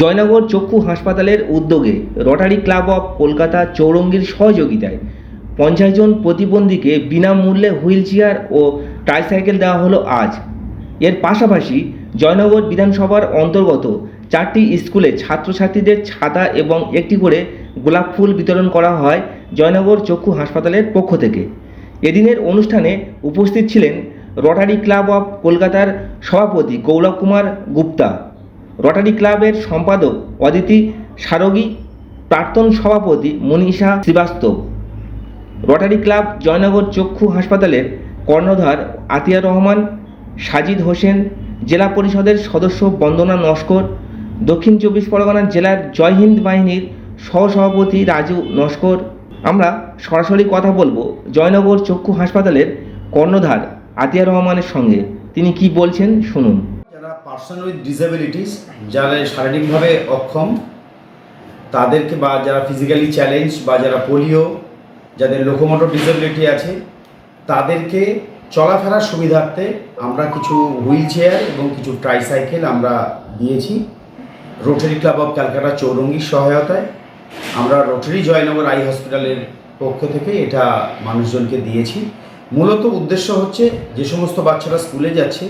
জয়নগর চক্ষু হাসপাতালের উদ্যোগে রটারি ক্লাব অফ কলকাতা চৌরঙ্গীর সহযোগিতায় পঞ্চাশ জন প্রতিবন্ধীকে বিনামূল্যে হুইল চেয়ার ও ট্রাইসাইকেল দেওয়া হলো আজ। এর পাশাপাশি জয়নগর বিধানসভার অন্তর্গত চারটি স্কুলে ছাত্রছাত্রীদের ছাতা এবং একটি করে গোলাপ ফুল বিতরণ করা হয় জয়নগর চক্ষু হাসপাতালের পক্ষ থেকে। এদিনের অনুষ্ঠানে উপস্থিত ছিলেন রটারি ক্লাব অফ কলকাতার সভাপতি গৌরব কুমার গুপ্তা রোটারি ক্লাবের সম্পাদক অদিতি সারগী, প্রাক্তন সভাপতি মনীষা শ্রীবাস্তব। রোটারি ক্লাব জয়নগর চক্ষু হাসপাতালের কর্ণধার আতিয়া রহমান, সাজিদ হোসেন, জেলা পরিষদের সদস্য বন্দনা নস্কর, দক্ষিণ চব্বিশ পরগনা জেলার জয় হিন্দ বাহিনীর সহসভাপতি রাজু নস্কর। আমরা সরাসরি কথা বলব জয়নগর চক্ষু হাসপাতালের কর্ণধার আতিয়া রহমানের সঙ্গে। তিনি কি বলছেন শুনুন। পার্সন উইথ ডিসেবিলিটিস যারা শারীরিকভাবে অক্ষম, তাদেরকে বা যারা ফিজিক্যালি চ্যালেঞ্জ বা যারা পোলিও যাদের লোকোমোটর ডিসেবিলিটি আছে, তাদেরকে চলাফেরার সুবিধার্থে আমরা কিছু হুইল চেয়ার এবং কিছু ট্রাইসাইকেল আমরা দিয়েছি। রোটারি ক্লাব অফ ক্যালকাটা চৌরঙ্গীর সহায়তায় আমরা রোটারি জয়নগর আই হসপিটালের পক্ষ থেকে এটা মানুষজনকে দিয়েছি। মূলত উদ্দেশ্য হচ্ছে যে সমস্ত বাচ্চারা স্কুলে যাচ্ছে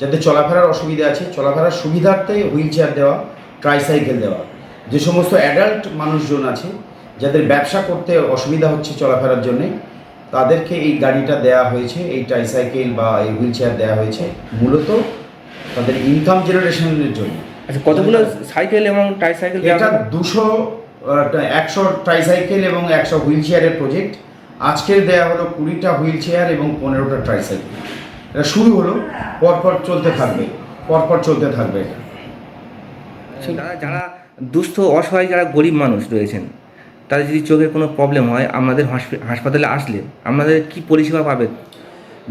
যাদের চলাফেরার অসুবিধা আছে চলাফেরার সুবিধার্থে হুইল চেয়ার দেওয়া ট্রাইসাইকেল দেওয়া। যে সমস্ত অ্যাডাল্ট মানুষজন আছে যাদের ব্যবসা করতে অসুবিধা হচ্ছে চলাফেরার জন্যে তাদেরকে এই গাড়িটা দেওয়া হয়েছে এই ট্রাইসাইকেল বা এই হুইল চেয়ার দেওয়া হয়েছে। মূলত তাদের ইনকাম জেনারেশনের জন্য। আচ্ছা কতগুলো সাইকেল এবং ট্রাইসাইকেল এটা দুশো একশো ট্রাইসাইকেল এবং একশো হুইল চেয়ারের প্রজেক্ট আজকের দেয়া হলো কুড়িটা হুইল চেয়ার এবং পনেরোটা ট্রাইসাইকেল এটা শুরু হলো পরপর চলতে থাকবে পরপর চলতে থাকবে। এটা যারা যারা দুস্থ অসহায় যারা গরিব মানুষ রয়েছেন তাদের যদি চোখের কোনো প্রবলেম হয় আমাদের হাসপাতালে আসলে আমাদের কি পরিষেবা পাবে?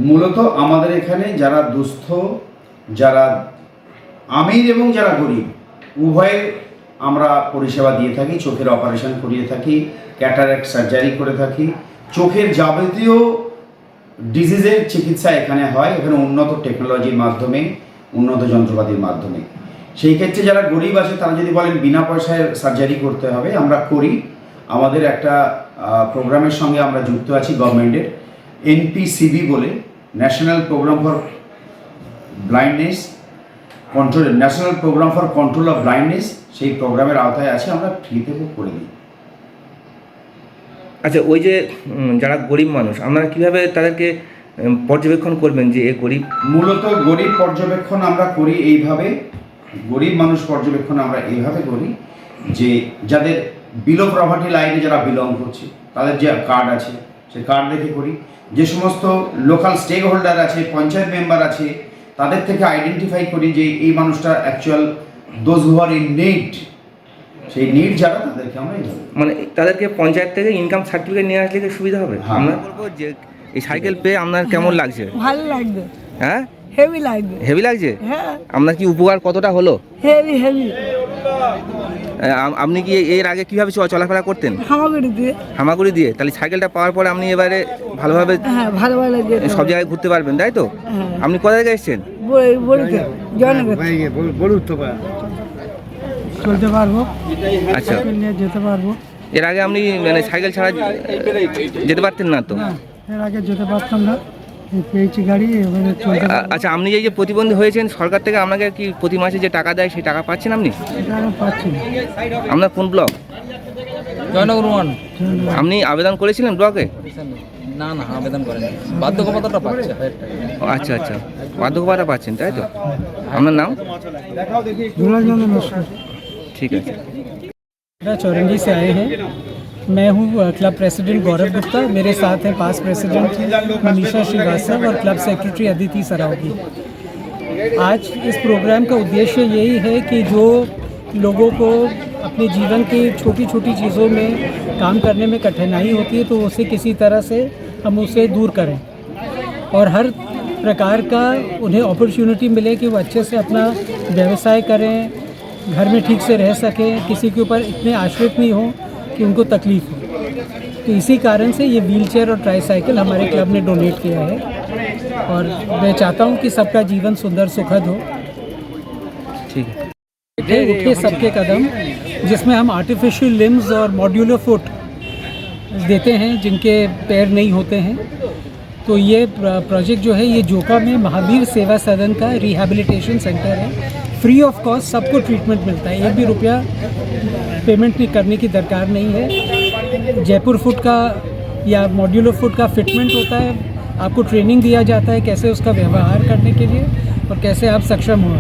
মূলত আমাদের এখানে যারা দুস্থ যারা আমির এবং যারা গরিব উভয়ে আমরা পরিষেবা দিয়ে থাকি চোখের অপারেশন করিয়ে থাকি ক্যাটারাক্ট সার্জারি করে থাকি। চোখের যাবতীয় ডিজিজের চিকিৎসা এখানে হয়, এখানে উন্নত টেকনোলজির মাধ্যমে, উন্নত যন্ত্রপাতির মাধ্যমে। সেই ক্ষেত্রে যারা গরিব আছে, তারা যদি বলেন বিনা পয়সায় সার্জারি করতে হবে, আমরা করি। আমাদের একটা প্রোগ্রামের সঙ্গে আমরা যুক্ত আছি গভর্নমেন্টের এনপিসিবি বলে national program for blindness control national program for control of blindness সেই প্রোগ্রামের আওতায় আছে, আমরা ফ্রিতে করে দিই। আচ্ছা ওই যে যারা গরিব মানুষ, আপনারা কীভাবে তাদেরকে পর্যবেক্ষণ করবেন যে এ গরিব? মূলত গরিব পর্যবেক্ষণ আমরা করি এইভাবে, গরিব মানুষ পর্যবেক্ষণ আমরা এইভাবে করি যে যাদের বিলো প্রপার্টি লাইনে যারা বিলং করছে, তাদের যে কার্ড আছে সে কার্ড দেখে করি। যে সমস্ত লোকাল স্টেক হোল্ডার আছে, পঞ্চায়েত মেম্বার আছে, তাদের থেকে আইডেন্টিফাই করি যে এই মানুষটা actual those who are in need সেই নিড যারা তাদেরকে আমরা মানে তাদেরকে পঞ্চায়েত থেকে ইনকাম সার্টিফিকেট নিয়ে আসলে কি সুবিধা হবে? হ্যাঁ। আমরা বলব যে এই সাইকেল পেয়ে আপনার কেমন লাগছে? ভালো লাগবে। হ্যাঁ? হেভি লাগবে। হেভি লাগছে? হ্যাঁ। আপনার কি উপকার কতটা হলো? হেভি হেভি আপনি কি এর আগে কীভাবে চলাফেরা করতেন? হামাগুড়ি দিয়ে। হামাগুড়ি দিয়ে? তাহলে সাইকেলটা পাওয়ার পরে আপনি এবারে ভালোভাবে হ্যাঁ সব জায়গায় ঘুরতে পারবেন তাই তো? হ্যাঁ। আপনি কোথা থেকে এসেছেন? চলতে পারব। আচ্ছা। নিয়ে যেতে পারব। এর আগে আপনি মানে সাইকেল ছাড়া যেতে পারতেন না তো? এর আগে যেতে পারতাম না। পেয়েছি গাড়ি আচ্ছা আপনি এই যে প্রতিবন্ধী হয়েছেন সরকার থেকে আপনাকে কি প্রতি মাসে যে টাকা দেয় সেই টাকা পাচ্ছেন আপনি? পাচ্ছি আপনার কোন ব্লক? জয়নগর ওয়ান। আপনি আবেদন করেছিলেন ব্লকে? না না আবেদন করেনি। বাধ্যকতাটা পাচ্ছে। ও, আচ্ছা আচ্ছা। বার্ধক্য পাচ্ছেন তাই তো? আপনার নাম? ठीक है। चौरंगी से आए हैं। मैं हूँ क्लब प्रेसिडेंट गौरव गुप्ता। मेरे साथ हैं पास प्रेसिडेंट मनीषा श्रीवास्तव और क्लब सेक्रेटरी अदिति सरावगी। आज इस प्रोग्राम का उद्देश्य यही है कि जो लोगों को अपने जीवन की छोटी छोटी चीज़ों में काम करने में कठिनाई होती है तो उसे किसी तरह से हम उसे दूर करें। और हर प्रकार का उन्हें अपॉर्चुनिटी मिले कि वो अच्छे से अपना व्यवसाय करें घर में ठीक से रह सकें किसी के ऊपर इतने आश्रित नहीं हो कि उनको तकलीफ़ हो। तो इसी कारण से ये व्हीलचेयर और ट्राईसाइकिल हमारे क्लब ने डोनेट किया है। और मैं चाहता हूँ कि सबका जीवन सुंदर सुखद हो। ठीक है। उठे सबके कदम जिसमें हम आर्टिफिशियल लिम्स और मॉड्यूलर फुट देते हैं जिनके पैर नहीं होते हैं। तो ये प्रोजेक्ट जो है ये जोका में महावीर सेवा सदन का रिहेबिलिटेशन सेंटर है। फ्री ऑफ कॉस्ट सबको ट्रीटमेंट मिलता है एक भी रुपया पेमेंट नहीं करने की दरकार नहीं है जयपुर फुट का या मॉड्यूलर फुट का फिटमेंट होता है आपको ट्रेनिंग दिया जाता है कैसे उसका व्यवहार करने के लिए और कैसे आप सक्षम हो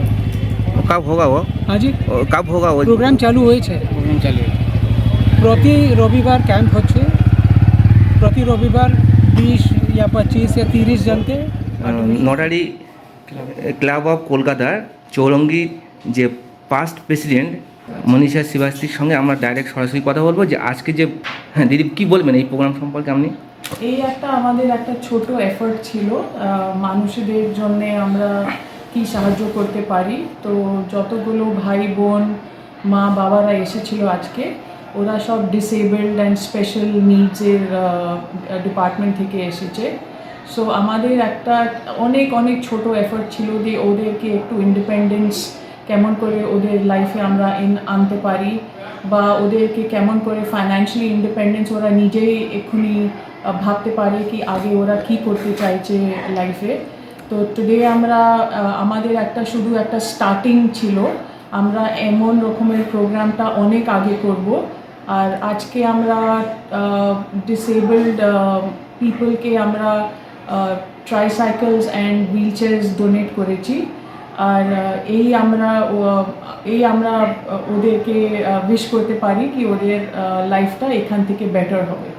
কব হোগা ও हाँ जी ও, কব হোগা ও প্রোগ্রাম চালু হয়েছে প্রতি রবিবার ক্যাম্প হচ্ছে প্রতি রবিবার বিশ ইয়া পঁচিশ ইয়া তিরিশ জনকে নটারি ক্লাব অফ কলকাতার চৌরঙ্গি যে পাস্ট প্রেসিডেন্ট মনীষা শ্রীবাস্তির সঙ্গে আমরা ডাইরেক্ট সরাসরি কথা বলব যে আজকে যে হ্যাঁ দিদি কী বলবেন এই প্রোগ্রাম সম্পর্কে আপনি? এই একটা আমাদের একটা ছোট এফর্ট ছিল মানুষদের জন্য আমরা কি সাহায্য করতে পারি। তো যতগুলো ভাই, বোন, মা, বাবারা এসেছিল আজকে, ওরা সব ডিসেবলড অ্যান্ড স্পেশাল নিডসের ডিপার্টমেন্ট থেকে এসেছে। সো আমাদের একটা অনেক অনেক ছোট এফর্ট ছিল যে ওদেরকে একটু ইন্ডিপেন্ডেন্স কেমন করে ওদের লাইফে আমরা ইন আনতে পারি বা ওদেরকে কেমন করে ফাইন্যান্সিয়ালি ইন্ডিপেন্ডেন্স ওরা নিজেই এক্ষুনি ভাবতে পারে কি আগে ওরা কি করতে চাইছে লাইফে তো টুডে আমরা আমাদের একটা শুধু একটা স্টার্টিং ছিল। আমরা এমন রকমের প্রোগ্রামটা অনেক আগে করব। আর আজকে আমরা ডিসেবলড পিপলকে আমরা ট্রাইসাইকেলস অ্যান্ড হুইল ডোনেট করেছি। আর এই আমরা এই আমরা ওদেরকে উইশ করতে পারি কি ওদের লাইফটা এখান থেকে বেটার হবে।